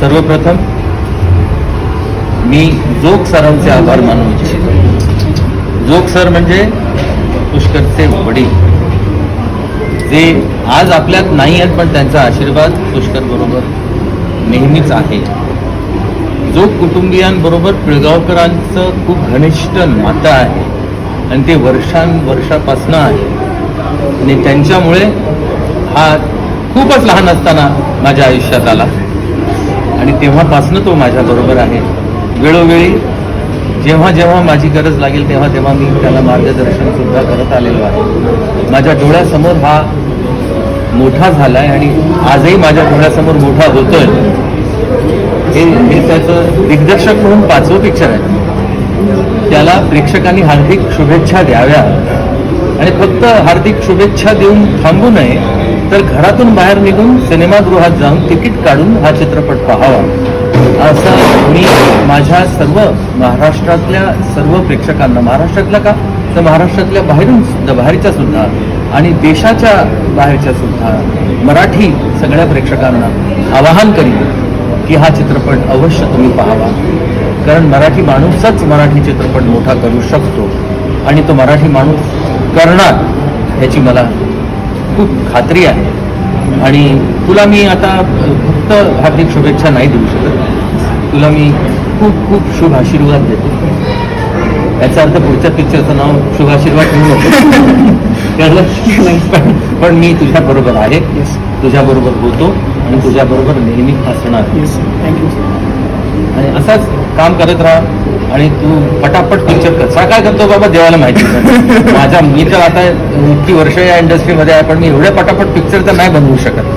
सर्वप्रथम मी जोग सरांचे आभार मानू इच्छितो. जोग सर म्हणजे पुष्करचे वडील. जे आज आपल्यात नाही आहेत पण त्यांचा आशीर्वाद पुष्कर बरोबर नेहमीच आहे. जोग कुटुंबियांबरोबर पिळगावकरांचं खूप घनिष्ठ नातं आहे. आणि ते वर्षांवर्षापासनं आहे. आणि त्यांच्यामुळे हा खूपच लहान असताना माझ्या आयुष्यात आला. आणि तेव्हापासनं तो माझ्याबरोबर आहे. वेळोवेळी जेव्हा जेव्हा माझी गरज लागेल तेव्हा तेव्हा मी त्याला मार्गदर्शन सुद्धा करत आलेलो आहे. माझ्या डोळ्यासमोर हा मोठा झाला आहे आणि आजही माझ्या डोळ्यासमोर मोठा होतोय. हे हे त्याचं दिग्दर्शक म्हणून पाचवं पिक्चर आहे. त्याला प्रेक्षकांनी हार्दिक शुभेच्छा द्याव्या. आणि फक्त हार्दिक शुभेच्छा देऊन थांबू नये तर घरातून बाहेर निघून सिनेमागृहात जाऊन तिकीट काढून हा चित्रपट पाहावा. असं मी माझ्या सर्व महाराष्ट्रातल्या सर्व प्रेक्षकांना महाराष्ट्रातल्या का? तर महाराष्ट्रातल्या बाहेरून सुद्धा बाहेरच्या सुद्धा आणि देशाच्या बाहेरच्या सुद्धा मराठी सगळ्या प्रेक्षकांना आवाहन करीन की हा चित्रपट अवश्य तुम्ही पाहावा. कारण मराठी माणूसच मराठी चित्रपट मोठा करू शकतो आणि तो मराठी माणूस करणार याची मला खूप खात्री आहे. आणि तुला मी आता फक्त हार्दिक शुभेच्छा नाही देऊ शकत. तुला मी खूप खूप शुभ आशीर्वाद देतो. याचा अर्थ पुढच्या पिक्चरचं नाव शुभ आशीर्वाद ठेवू नको? पण मी तुझ्या बरोबर आहे. तुझ्या बरोबर होतो आणि तुझ्या बरोबर नेहमी असणार आणि असंच काम करत राहा. आणि तू पटापट पिक्चर कसा काय करतो बाबा देवाला माहिती. माझ्या मी तर आता इतकी वर्ष या इंडस्ट्रीमध्ये आहे पण मी एवढे पटापट पिक्चर तर नाही बनवू शकत.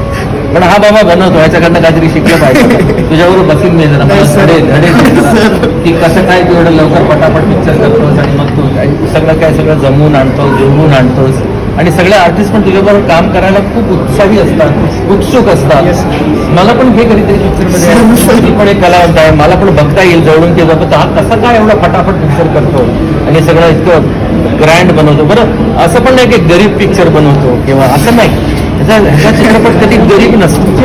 पण हा बाबा बनवतो ह्याच्याकडनं काहीतरी शिकलं पाहिजे. तुझ्याबरोबर बसीन मी जरा धडे धडे. की कसं काय तू एवढं लवकर पटापट पिक्चर करतोस आणि मग तू सगळं काय सगळं जमवून आणतोस जुळवून आणतोस. आणि सगळे आर्टिस्ट पण तुझ्याबरोबर काम करायला खूप उत्साही असतात उत्सुक असतात. मला पण घे कधीतरी पिक्चरमध्ये मी पण एक कलावंत आहे. मला पण बघता येईल जवळून की बाबा हा कसा काय एवढा फटाफट पिक्चर करतो? आणि सगळं इतकं ग्रँड बनवतो. बरं असं पण नाही की गरीब पिक्चर बनवतो किंवा असं नाही. ह्याचा चित्रपट कधी गरीब नसतो.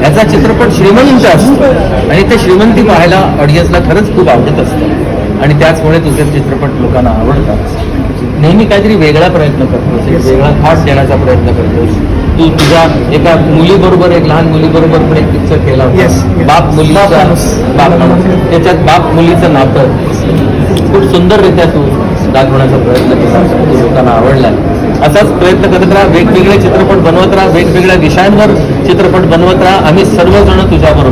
ह्याचा चित्रपट श्रीमंत असतो. आणि ते श्रीमंती पाहायला ऑडियन्सला खरंच खूप आवडत असतं. आणि त्याचमुळे तुझे चित्रपट लोकांना आवडतात. नेहमी काहीतरी वेगळा प्रयत्न करतोस एक वेगळा थाट देण्याचा प्रयत्न करतोस. तू तुझ्या एका मुलीबरोबर एक लहान मुलीबरोबर पण एक पिक्चर केला होता. बाप मुलीचा बाप त्याच्यात बाप मुलीचं नातं. खूप सुंदररित्या तू दाखवण्याचा प्रयत्न केला तो लोकांना आवडला. असाच प्रयत्न करत राहा. वेगवेगळे चित्रपट बनवत राहा. वेगवेगळ्या विषयांवर चित्रपट बनवत राहा. आम्ही सर्वजण तुझ्याबरोबर